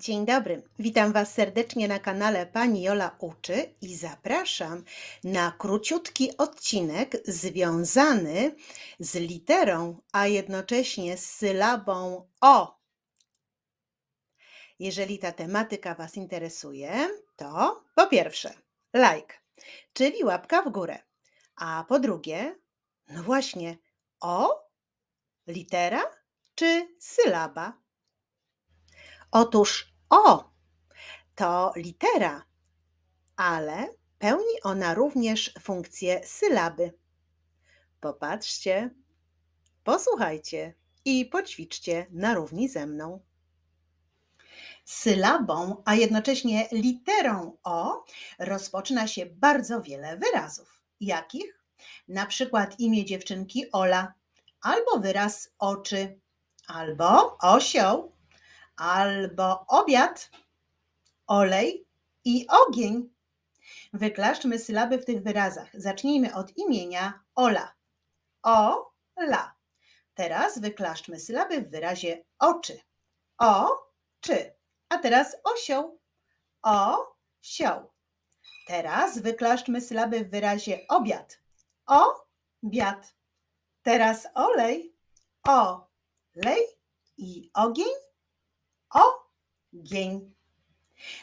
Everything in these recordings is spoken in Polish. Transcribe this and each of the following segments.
Dzień dobry, witam Was serdecznie na kanale Pani Jola Uczy i zapraszam na króciutki odcinek związany z literą, a jednocześnie z sylabą O. Jeżeli ta tematyka Was interesuje, to po pierwsze like, czyli łapka w górę, a po drugie, no właśnie, O, litera czy sylaba? Otóż O to litera, ale pełni ona również funkcję sylaby. Popatrzcie, posłuchajcie i poćwiczcie na równi ze mną. Sylabą, a jednocześnie literą O rozpoczyna się bardzo wiele wyrazów. Jakich? Na przykład imię dziewczynki Ola, albo wyraz oczy, albo osioł, albo obiad, olej i ogień. Wyklaszczmy sylaby w tych wyrazach. Zacznijmy od imienia Ola. O-la. Teraz wyklaszczmy sylaby w wyrazie oczy. O, czy. A teraz osioł. O, sioł. Teraz wyklaszczmy sylaby w wyrazie obiad. O, biad. Teraz olej. O, lej i ogień ogień.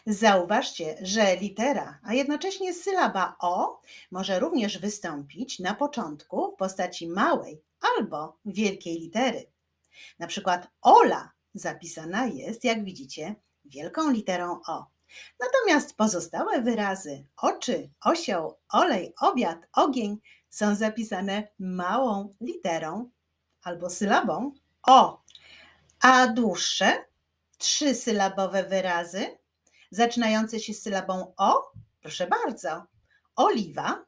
Zauważcie, że litera, a jednocześnie sylaba O może również wystąpić na początku w postaci małej albo wielkiej litery. Na przykład Ola zapisana jest, jak widzicie, wielką literą O. Natomiast pozostałe wyrazy oczy, osioł, olej, obiad, ogień są zapisane małą literą albo sylabą O. A dłuższe trzysylabowe wyrazy zaczynające się sylabą o, proszę bardzo, oliwa,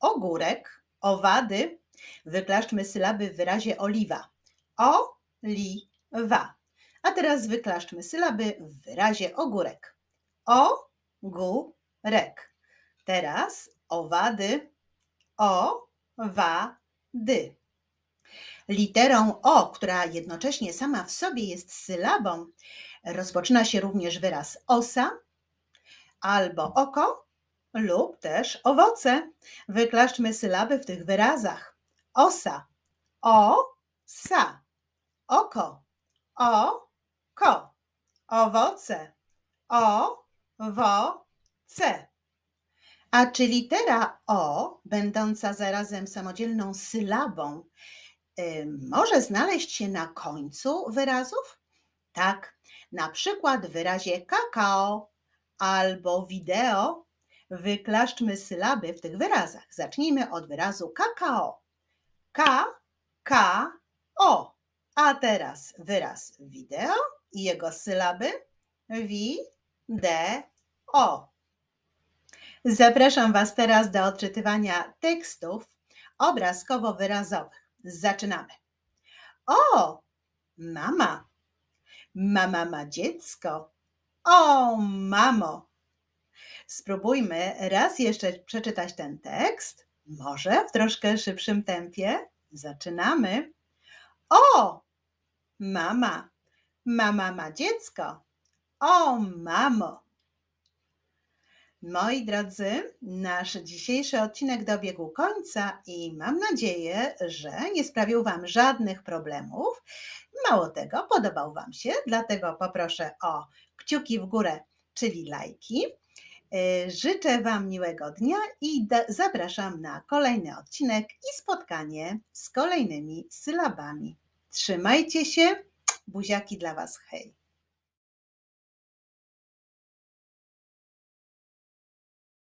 ogórek, owady. Wyklaszczmy sylaby w wyrazie oliwa. O, li, wa. A teraz wyklaszczmy sylaby w wyrazie ogórek. O, gu, rek. Teraz owady. O, wa, dy. Literą O, która jednocześnie sama w sobie jest sylabą, rozpoczyna się również wyraz osa albo oko lub też owoce. Wyklaszczmy sylaby w tych wyrazach. Osa, o, sa, oko, o, ko, owoce, o, wo, ce. A czy litera O, będąca zarazem samodzielną sylabą, może znaleźć się na końcu wyrazów? Tak, na przykład w wyrazie kakao albo wideo. Wyklaszczmy sylaby w tych wyrazach. Zacznijmy od wyrazu kakao. K, K, O. A teraz wyraz wideo i jego sylaby. Wi, D, O. Zapraszam Was teraz do odczytywania tekstów obrazkowo-wyrazowych. Zaczynamy. O, mama. Mama ma dziecko. O, mamo. Spróbujmy raz jeszcze przeczytać ten tekst. Może w troszkę szybszym tempie. Zaczynamy. O, mama. Mama ma dziecko. O, mamo. Moi drodzy, nasz dzisiejszy odcinek dobiegł końca i mam nadzieję, że nie sprawił Wam żadnych problemów. Mało tego, podobał Wam się, dlatego poproszę o kciuki w górę, czyli lajki. Y, życzę Wam miłego dnia i zapraszam na kolejny odcinek i spotkanie z kolejnymi sylabami. Trzymajcie się, buziaki dla Was, hej!